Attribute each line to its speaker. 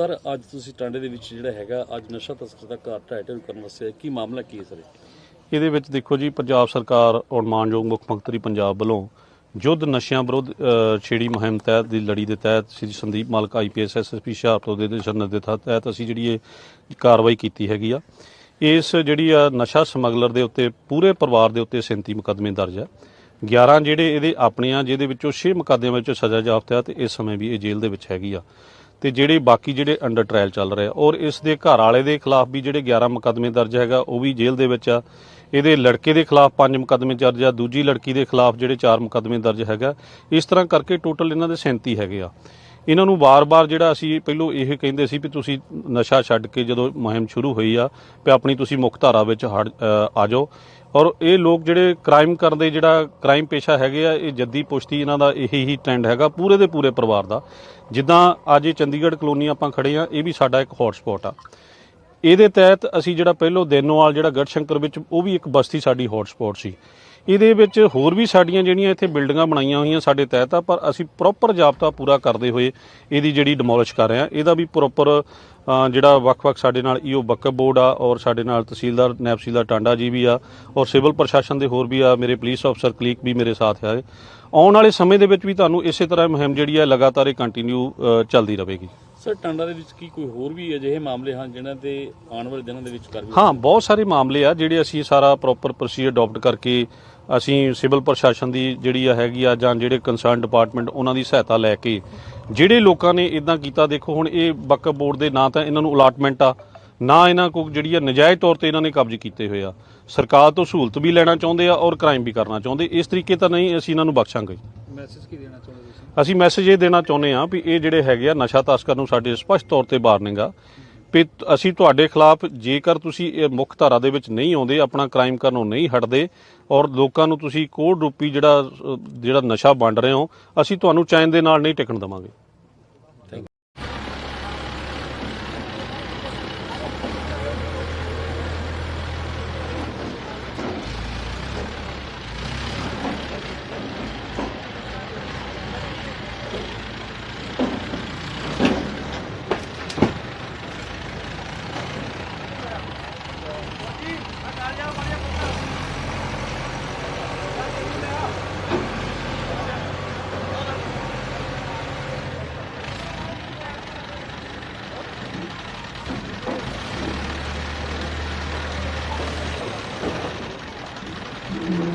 Speaker 1: Sir, ਅੱਜ ਤੁਸੀਂ ਟਾਂਡੇ ਦੇ ਵਿੱਚ ਜਿਹੜਾ ਹੈਗਾ, ਅੱਜ ਨਸ਼ਾ ਤਸਕਰ ਦਾ ਘਰ ਢਾਈ ਕਰਨ ਵਾਸਤੇ ਕੀ ਮਾਮਲਾ ਕੀ ਹੈ ਸਰ?
Speaker 2: ਇਹਦੇ ਵਿੱਚ ਦੇਖੋ ਜੀ, ਪੰਜਾਬ ਸਰਕਾਰ ਔਰ ਮਾਨਯੋਗ ਮੁੱਖ ਮੰਤਰੀ ਪੰਜਾਬ ਵੱਲੋਂ ਯੁੱਧ ਨਸ਼ਿਆਂ ਵਿਰੁੱਧ ਛੇੜੀ ਮੁਹਿੰਮ ਤਹਿਤ ਦੀ ਲੜੀ ਦੇ ਤਹਿਤ ਸ੍ਰੀ ਸੰਦੀਪ ਮਾਲਕ ਆਈਪੀਐਸ ਐਸਐਸਪੀ ਹੁਸ਼ਿਆਰਪੁਰ ਦੇ ਦਿਸ਼ਾ ਨਿਰਦੇਸ਼ਾਂ ਤਹਿਤ ਅਸੀਂ ਜਿਹੜੀ ਇਹ ਕਾਰਵਾਈ ਕੀਤੀ ਹੈਗੀ ਆ। ਇਸ ਜਿਹੜੀ ਆ ਨਸ਼ਾ ਸਮਗਲਰ ਦੇ ਉੱਤੇ, ਪੂਰੇ ਪਰਿਵਾਰ ਦੇ ਉੱਤੇ 37 ਮੁਕੱਦਮੇ ਦਰਜ ਆ। 11 ਜਿਹੜੇ ਇਹਦੇ ਆਪਣੇ ਆ, ਜਿਹਦੇ ਵਿੱਚੋਂ 6 ਮੁਕੱਦਮਿਆਂ ਵਿੱਚ ਸਜ਼ਾ ਯਾਫਤਾ ਆ ਤੇ ਇਸ ਸਮੇਂ ਵੀ ਇਹ ਜੇਲ੍ਹ ਦੇ ਵਿੱਚ ਹੈਗੀ ਆ। ਤੇ ਜਿਹੜੇ ਬਾਕੀ ਜਿਹੜੇ ਅੰਡਰ ਟ੍ਰਾਇਲ ਚੱਲ ਰਹੇ ਆ, ਔਰ ਇਸ ਦੇ ਘਰ ਵਾਲੇ ਦੇ ਖਿਲਾਫ ਵੀ ਜਿਹੜੇ 11 ਮੁਕੱਦਮੇ ਦਰਜ ਹੈਗਾ, ਉਹ ਵੀ ਜੇਲ੍ਹ ਦੇ ਵਿੱਚ ਆ। ਇਹਦੇ ਲੜਕੇ ਦੇ ਖਿਲਾਫ 5 ਮੁਕੱਦਮੇ ਦਰਜ ਆ, ਦੂਜੀ ਲੜਕੀ ਦੇ ਖਿਲਾਫ ਜਿਹੜੇ 4 ਮੁਕੱਦਮੇ ਦਰਜ ਹੈਗਾ। ਇਸ ਤਰ੍ਹਾਂ ਕਰਕੇ ਟੋਟਲ ਇਹਨਾਂ ਦੇ 37 ਹੈਗੇ ਆ। ਇਹਨਾਂ ਨੂੰ ਵਾਰ-ਵਾਰ ਜਿਹੜਾ ਅਸੀਂ ਪਹਿਲੋਂ ਇਹ ਕਹਿੰਦੇ ਸੀ ਵੀ ਤੁਸੀਂ ਨਸ਼ਾ ਛੱਡ ਕੇ ਜਦੋਂ ਮੁਹਿੰਮ ਸ਼ੁਰੂ ਹੋਈ ਆ, ਵੀ ਆਪਣੀ ਤੁਸੀਂ ਮੁੱਖ ਧਾਰਾ ਵਿੱਚ ਹਟ- ਆ ਜਾਓ। ਔਰ ਇਹ ਲੋਕ ਜਿਹੜੇ ਕ੍ਰਾਈਮ ਕਰਨ ਦੇ ਜਿਹੜਾ ਕ੍ਰਾਈਮ ਪੇਸ਼ਾ ਹੈਗੇ ਆ, ਇਹ ਜੱਦੀ ਪੁਸ਼ਤੀ ਇਹਨਾਂ ਦਾ ਇਹੀ ਹੀ ਟ੍ਰੈਂਡ ਹੈਗਾ, ਪੂਰੇ ਦੇ ਪੂਰੇ ਪਰਿਵਾਰ ਦਾ। ਜਿੱਦਾਂ ਅੱਜ ਇਹ ਚੰਡੀਗੜ੍ਹ ਕਲੋਨੀ ਆਪਾਂ ਖੜੇ ਆ, ਇਹ ਵੀ ਸਾਡਾ ਇੱਕ ਹੌਟ ਸਪੌਟ ਆ। ਇਹਦੇ ਤਹਿਤ ਅਸੀਂ ਜਿਹੜਾ ਪਹਿਲੋਂ ਦੇਨੋਵਾਲ, ਜਿਹੜਾ ਗੜਸ਼ੰਕਰ ਵਿੱਚ, ਉਹ ਵੀ ਇੱਕ ਬਸਤੀ ਸਾਡੀ ਹੌਟ ਸਪੌਟ ਸੀ। ਇਹਦੇ ਵਿੱਚ ਹੋਰ ਵੀ ਸਾਡੀਆਂ ਜਿਹੜੀਆਂ ਇੱਥੇ ਬਿਲਡਿੰਗਾਂ ਬਣਾਈਆਂ ਹੋਈਆਂ ਸਾਡੇ ਤਹਿਤ ਆ, ਪਰ ਅਸੀਂ ਪ੍ਰੋਪਰ ਜਾਬਤਾ ਪੂਰਾ ਕਰਦੇ ਹੋਏ ਇਹਦੀ ਜਿਹੜੀ ਡਿਮੋਲਿਸ਼ ਕਰ ਰਹੇ ਆ ਇਹਦਾ ਵੀ ਪ੍ਰੋਪਰ ਜਿਹੜਾ ਵੱਖ-ਵੱਖ ਸਾਡੇ ਨਾਲ ਈਓ ਬੱਕਬ ਬੋਰਡ ਆ ਔਰ ਸਾਡੇ ਨਾਲ ਤਹਿਸੀਲਦਾਰ ਨਾਇਬ ਟਾਂਡਾ ਜੀ ਵੀ ਆ ਔਰ ਸਿਵਲ ਪ੍ਰਸ਼ਾਸਨ ਦੇ ਹੋਰ ਵੀ ਆ, ਮੇਰੇ ਪੁਲਿਸ ਅਫਸਰ ਕਲੀਕ ਵੀ ਮੇਰੇ ਸਾਥ ਆ ਆਉਣ ਵਾਲੇ ਸਮੇਂ ਦੇ ਵਿੱਚ ਵੀ ਤੁਹਾਨੂੰ ਇਸੇ ਤਰ੍ਹਾਂ ਮੁਹਿੰਮ ਜਿਹੜੀ ਆ ਲਗਾਤਾਰ ਇਹ ਕੰਟੀਨਿਊ ਚੱਲਦੀ ਰਹੇਗੀ।
Speaker 1: ਸਰ, ਟਾਂਡਾ ਦੇ ਵਿੱਚ ਕੀ ਕੋਈ ਹੋਰ ਵੀ ਅਜਿਹੇ ਮਾਮਲੇ ਹਨ ਜਿਨ੍ਹਾਂ ਤੇ ਆਉਣ ਵਾਲੇ ਦਿਨਾਂ ਦੇ ਵਿੱਚ ਕਾਰਵਾਈ
Speaker 2: ਹਾਂ, ਬਹੁਤ ਸਾਰੇ ਮਾਮਲੇ ਆ ਜਿਹੜੇ ਅਸੀਂ ਸਾਰਾ ਪ੍ਰੋਪਰ ਪ੍ਰੋਸੀਜਰ ਅਡਾਪਟ ਕਰਕੇ ਅਸੀਂ ਸਿਵਲ ਪ੍ਰਸ਼ਾਸਨ ਦੀ ਜਿਹੜੀ ਆ ਹੈਗੀ ਆ ਜਾਂ ਜਿਹੜੇ ਕੰਸਰਨ ਡਿਪਾਰਟਮੈਂਟ ਉਹਨਾਂ ਦੀ ਸਹਾਇਤਾ ਲੈ ਕੇ ਜਿਹੜੇ ਲੋਕਾਂ ਨੇ ਇਦਾਂ ਕੀਤਾ, ਦੇਖੋ ਹੁਣ ਇਹ ਬੱਕਰ ਬੋਰਡ ਦੇ ਨਾਂ ਤਾਂ ਇਹਨਾਂ ਨੂੰ ਅਲਾਟਮੈਂਟ ਆ, ਨਾ ਇਹਨਾਂ ਕੋਲ ਜਿਹੜੀ ਆ ਨਜਾਇਜ਼ ਤੌਰ ਤੇ ਇਹਨਾਂ ਨੇ ਕਬਜ਼ੇ ਕੀਤੇ ਹੋਏ ਆ। ਸਰਕਾਰ ਤੋਂ ਸਹੂਲਤ ਵੀ ਲੈਣਾ ਚਾਹੁੰਦੇ ਆ ਔਰ ਕ੍ਰਾਈਮ ਵੀ ਕਰਨਾ ਚਾਹੁੰਦੇ। ਇਸ ਤਰੀਕੇ ਤਾਂ ਨਹੀਂ ਅਸੀਂ ਇਹਨਾਂ ਨੂੰ ਬਖਸ਼ਾਂਗੇ।
Speaker 1: ਮੈਸੇਜ ਕੀ ਦੇਣਾ ਚਾਹੁੰਦੇ ਤੁਸੀਂ?
Speaker 2: ਅਸੀਂ ਮੈਸੇਜ ਇਹ ਦੇਣਾ ਚਾਹੁੰਦੇ ਹਾਂ ਵੀ ਇਹ ਜਿਹੜੇ ਹੈਗੇ ਆ ਨਸ਼ਾ ਤਸਕਰ ਨੂੰ ਸਾਡੇ ਸਪਸ਼ਟ ਤੌਰ ਤੇ ਵਾਰਨਿੰਗ ਆ ਵੀ ਅਸੀਂ ਤੁਹਾਡੇ ਖਿਲਾਫ ਜੇਕਰ ਤੁਸੀਂ ਇਹ ਮੁੱਖ ਧਾਰਾ ਦੇ ਵਿੱਚ ਨਹੀਂ ਆਉਂਦੇ, ਆਪਣਾ ਕ੍ਰਾਈਮ ਕਰਨੋਂ ਨਹੀਂ ਹਟਦੇ ਔਰ ਲੋਕਾਂ ਨੂੰ ਤੁਸੀਂ ਕੋੜ ਰੂਪੀ ਜਿਹੜਾ ਜਿਹੜਾ ਨਸ਼ਾ ਵੰਡ ਰਹੇ ਹੋ, ਅਸੀਂ ਤੁਹਾਨੂੰ ਚੈਨ ਦੇ ਨਾਲ ਨਹੀਂ ਟਿਕਣ ਦੇਵਾਂਗੇ। Thank mm -hmm. you.